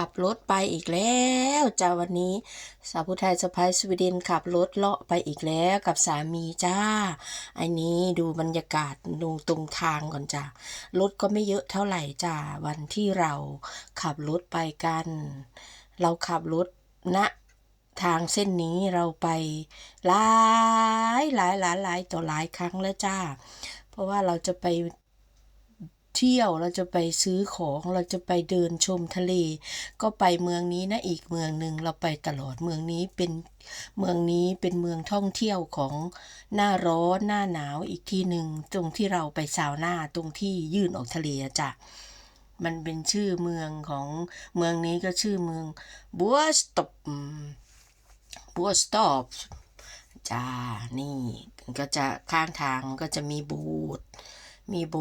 ขับรถไปอีกแล้วจ้าวันนี้ สาวผู้ไทยสะพายสวีเดนขับรถเลาะไปอีกแล้วกับสามีจ้า อันนี้ดูบรรยากาศดูตรงทางก่อนจ้ารถก็ไม่เยอะเท่าไหร่จ้าวันที่เราขับรถไปกัน เราขับรถณทางเส้นนี้เราไปหลายหลายหลายหลายต่อหลายครั้งแล้วจ้า เพราะว่าเราจะไป เที่ยวเราจะไปซื้อของเราจะไปเดินชมทะเล ก็ไปเมืองนี้นะอีกเมืองหนึ่งเราไปตลอดเมืองนี้เป็นเมืองนี้เป็นเมืองท่องเที่ยวของหน้าร้อนหน้าหนาวอีกที่หนึ่งตรงที่เราไปซาวน่าตรงที่ยื่นออกทะเลอะจ้ะมันเป็นชื่อเมืองของเมืองนี้ก็ชื่อเมืองบัวสตบบัวสตอบจ้านี่ก็จะข้างทางก็จะมีบูธ มีโบ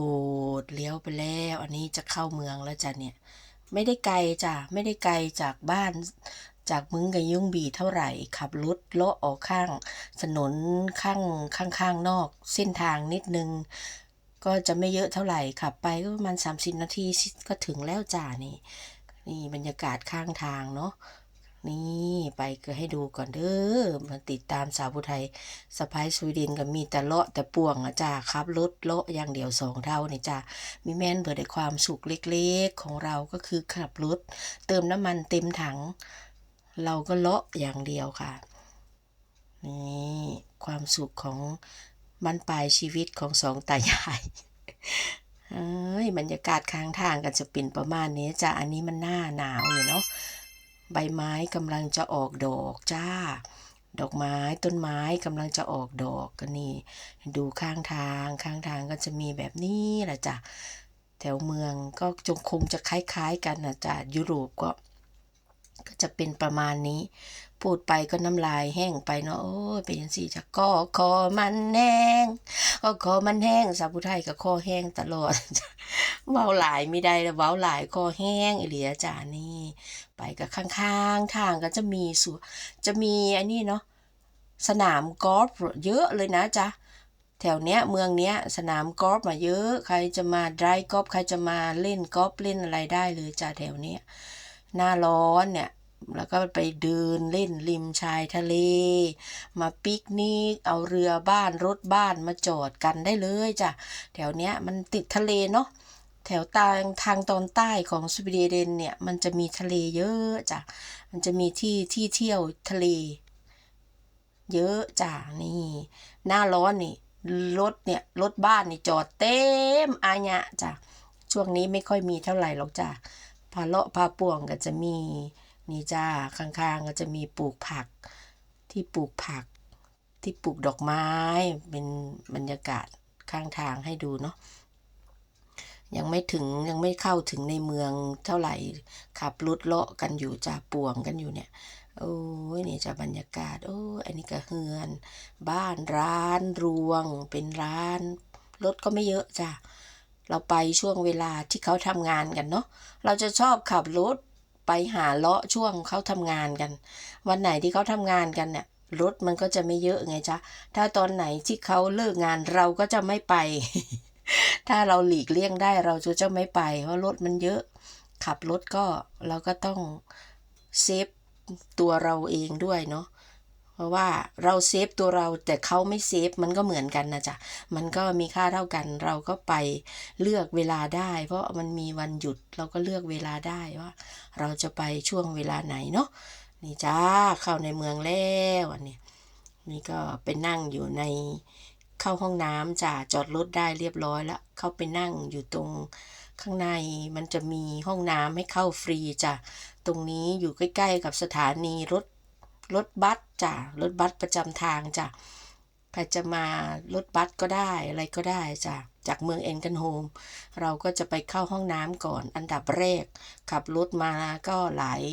สถ์เลี้ยวไปแล้ว อันนี้จะเข้าเมืองแล้วจ้ะเนี่ย ไม่ได้ไกลจ้ะไม่ได้ไกลจากบ้านจากมึงกับยุ่งบีเท่าไหร่ขับรถเลาะออกข้างถนนข้างข้างข้างนอก เส้นทางนิดนึง ก็จะไม่เยอะเท่าไหร่ขับไปก็ประมาณ30 นาทีก็ถึงแล้วจ้านี่ นี่บรรยากาศข้างทางเนาะ นี่ไปก็ให้ดูก่อนเด้อมาติดตามสาวผู้ไทยสะพายสวีเดนก็มีแต่เลาะแต่ป่วงอะจ้าครับรถเลาะอย่างเดียวสองเท่านี่จ้ามีแม่นเผื่อได้ความสุขเล็กๆของเราก็คือขับรถเติมน้ำมันเต็มถัง เราก็เลาะอย่างเดียวค่ะนี่ความสุขของบันปลายชีวิตของสองตายายเอ้ยบรรยากาศข้างทางกันจะเป็นประมาณนี้จ้าอันนี้มันหน้าหนาวอยู่เนาะ ใบไม้กำลังจะออกดอกจ้า ดอกไม้ต้นไม้กำลังจะออกดอกกันนี่ ดูข้างทางข้างทางก็จะมีแบบนี้แหละจ้ะแถวเมืองก็จงคงจะคล้ายๆกันนะจ้ะยุโรปก็ ก็จะเป็นประมาณนี้ พูดไปก็น้ำลายแห้งไปเนาะโอ้ยเป็นยังสี่จะก็คอมันแห้งก็คอมันแห้งสาวผู้ไทยก็คอแห้งตลอดเว้าหลายไม่ได้แล้วเว้าหลายคอแห้งอีเลียจานี่ ไปกับข้างๆทางก็จะมีสุจะมีอันนี้เนาะสนามกอล์ฟเยอะเลยนะจ๊ะแถวเนี้ยเมืองเนี้ยสนามกอล์ฟมาเยอะ ใครจะมาไดร์กอล์ฟใครจะมาเล่นกอล์ฟเล่นอะไรได้เลยจ้ะแถวเนี้ย หน้าร้อนเนี่ยแล้วก็ไปเดินเล่นริมชายทะเล มาปิกนิกเอาเรือบ้านรถบ้านมาจอดกันได้เลยจ้ะแถวเนี้ยมันติดทะเลเนาะแถวตางทางตอนใต้ของสวีเดนเนี่ยมันจะมีทะเลเยอะจ้ะมันจะมีที่ที่เที่ยวทะเล เยอะจ้ะนี่ หน้าร้อนนี่รถเนี่ยรถบ้านนี่จอดเต็มอาญะจ้ะช่วงนี้ไม่ค่อยมีเท่าไหร่หรอกจ้ะ พาเลาะพาป่วงก็จะมีนี่จ้าข้างๆก็จะมีปลูกผักที่ปลูกผัก ที่ปลูกดอกไม้เป็นบรรยากาศข้างทางให้ดูเนาะยังไม่ถึงยังไม่เข้าถึงในเมืองเท่าไหร่ขับรถเลาะกันอยู่จ่าป่วงกันอยู่เนี่ยโอ้ยนี่จะบรรยากาศ โอ้อันนี้ก็เฮือน บ้านร้านรวง เป็นร้านรถก็ไม่เยอะจ้ะ เราไปช่วงเวลาที่เขาทำงานกันเนาะเราจะชอบขับรถไปหาเลาะช่วงเขาทำงานกัน วันไหนที่เขาทำงานกันเนี่ยรถมันก็จะไม่เยอะไงจ๊ะ ถ้าตอนไหนที่เขาเลิกงานเราก็จะไม่ไป ถ้าเราหลีกเลี่ยงได้เราจะจะไม่ไป เพราะรถมันเยอะ ขับรถก็เราก็ต้องเซฟตัวเราเองด้วยเนาะ เพราะว่าเราเซฟตัวเราแต่เขาไม่เซฟมันก็เหมือนกันนะจ๊ะมันก็มีค่าเท่ากัน เราก็ไปเลือกเวลาได้ เพราะมันมีวันหยุดเราก็เลือกเวลาได้ว่า เราจะไปช่วงเวลาไหนเนาะนี่จ้าเข้าในเมืองแล้วอันนี้นี่ก็ไปนั่งอยู่ในเข้าห้องน้ำจ้าจอดรถได้เรียบร้อยแล้ว เข้าไปนั่งอยู่ตรงข้างในมันจะมีห้องน้ำให้เข้าฟรีจ้ะ ตรงนี้อยู่ใกล้ ๆ กับสถานีรถ รถบัสจ้ะรถบัสประจำทางจ้ะใครจะมารถบัสก็ได้อะไรก็ได้จ้ะจากเมืองเอ็นกันโฮมเราก็จะไปเข้าห้องน้ำก่อนอันดับแรก ขับรถมาก็หลาย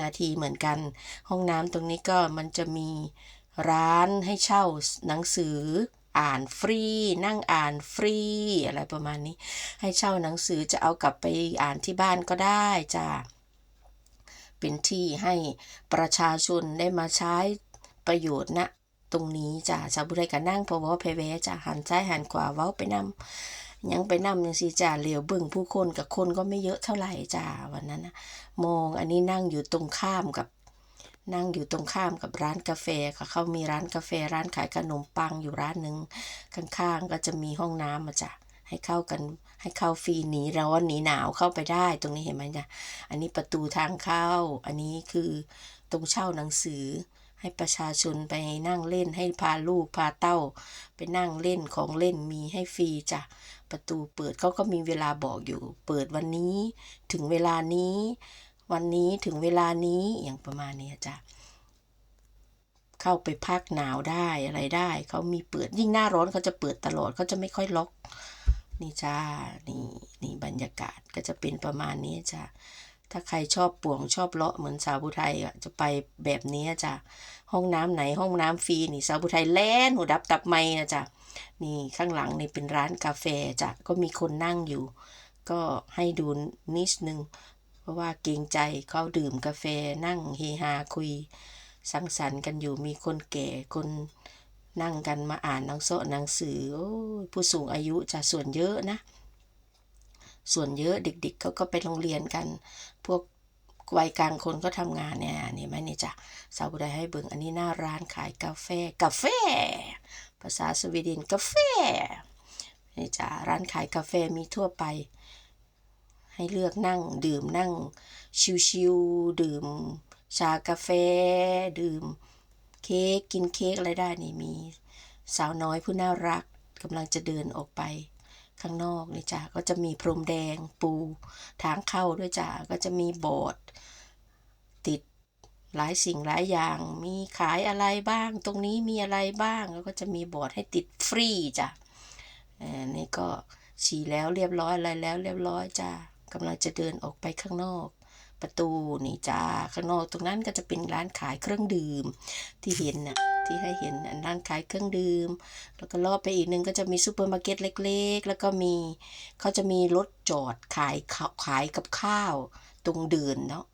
นาทีเหมือนกัน ห้องน้ำตรงนี้ก็มันจะมีร้านให้เช่าหนังสืออ่านฟรี นั่งอ่านฟรี อะไรประมาณนี้ ให้เช่าหนังสือจะเอากลับไปอ่านที่บ้านก็ได้จ้ะ เป็นที่ให้ประชาชนได้มาใช้ประโยชน์ณนะตรงนี้จ้ะชาวบุรีก็นั่งพอว่าเพเวจ้ะหันซ้ายหันขวาเว้าไปนำยังไปนำยังสิจ้าเหลียวเบิ่งผู้คนกับคนก็ไม่เยอะเท่าไหร่จ้าวันนั้นนะมองอันนี้นั่งอยู่ตรงข้ามกับ นั่งอยู่ตรงข้ามกับร้านกาแฟค่ะเขามีร้านกาแฟร้านขายขนมปังอยู่ร้านหนึ่งข้างๆ ก็จะมีห้องน้ำมาจ้ะ ให้เข้ากันให้เข้าฟรีหนีร้อนหนีหนาวเข้าไปได้ ตรงนี้เห็นไหมจ้ะอันนี้ประตูทางเข้า อันนี้คือตรงเช่าหนังสือ ให้ประชาชนไปนั่งเล่นให้พาลูกพาเต้า ไปนั่งเล่นของเล่นมีให้ฟรีจ้ะประตูเปิดเขาก็มีเวลาบอกอยู่ เปิดวันนี้ถึงเวลานี้ วันนี้ถึงเวลานี้อย่างประมาณนี้จ้ะเข้าไปพักหนาวได้อะไรได้ เขามีเปิดยิ่งหน้าร้อนเขาจะเปิดตลอดเขาจะไม่ค่อยล็อก นี่จ้า นี่นี่บรรยากาศก็จะเป็นประมาณนี้จ้ะถ้าใครชอบป่วงชอบเลาะเหมือนสาวบุไทยอะจะไปแบบนี้จ้ะห้องน้ำไหนห้องน้ำฟรีนี่สาวบุไทยแล่นหูดับตับไม่นะจ้ะนี่ข้างหลังนี่เป็นร้านกาแฟจ้ะก็มีคนนั่งอยู่ ก็ให้ดูนิดนึง เพราะว่าเกรงใจเขาดื่มกาแฟนั่งเฮฮาคุย สังสรรค์กันอยู่มีคนแก่คน นั่งกันมาอ่านหนังสือหนังสืออผู้สูงอายุจะส่วนเยอะนะ ส่วนเยอะเด็กๆเขาก็ไปโรงเรียนกัน พวกวัยกลางคนก็ทำงานเนี่ยนี่ไหมนี่จ้ะสาวบุได้ให้เบิ่งอันนี้หน้าร้านขายกาแฟกาแฟ ภาษาสวีเดนกาแฟนี่จ้ะร้านขายกาแฟมีทั่วไป ให้เลือกนั่งดื่มนั่งชิวๆดื่ม ชากาแฟ ดื่ม เค้กกินเค้กอะไรได้นี่มีสาวน้อยผู้น่ารักกำลังจะเดินออกไป ข้างนอกนี่จ้ะก็จะมีพรมแดงปู ทางเข้าด้วยจ้ะก็จะมีโบสถ์ติดหลายสิ่งหลายอย่าง มีขายอะไรบ้าง ตรงนี้มีอะไรบ้าง แล้วก็จะมีโบสถ์ให้ติดฟรีจ้ะเอ่อนี่ก็ฉี่แล้วเรียบร้อยอะไรแล้วเรียบร้อยจ้ะกำลังจะเดินออกไปข้างนอก ประตูนี่จ้าข้างนอกตรงนั้นก็จะเป็นร้านขายเครื่องดื่มที่เห็นน่ะที่ให้เห็นน่ะร้านขายเครื่องดื่ม แล้วก็รอบไปอีกนึงก็จะมีซูเปอร์มาร์เก็ตเล็ก ๆ แล้วก็มีเขาจะมีรถจอดขายขายกับข้าวตรงเดินเนาะ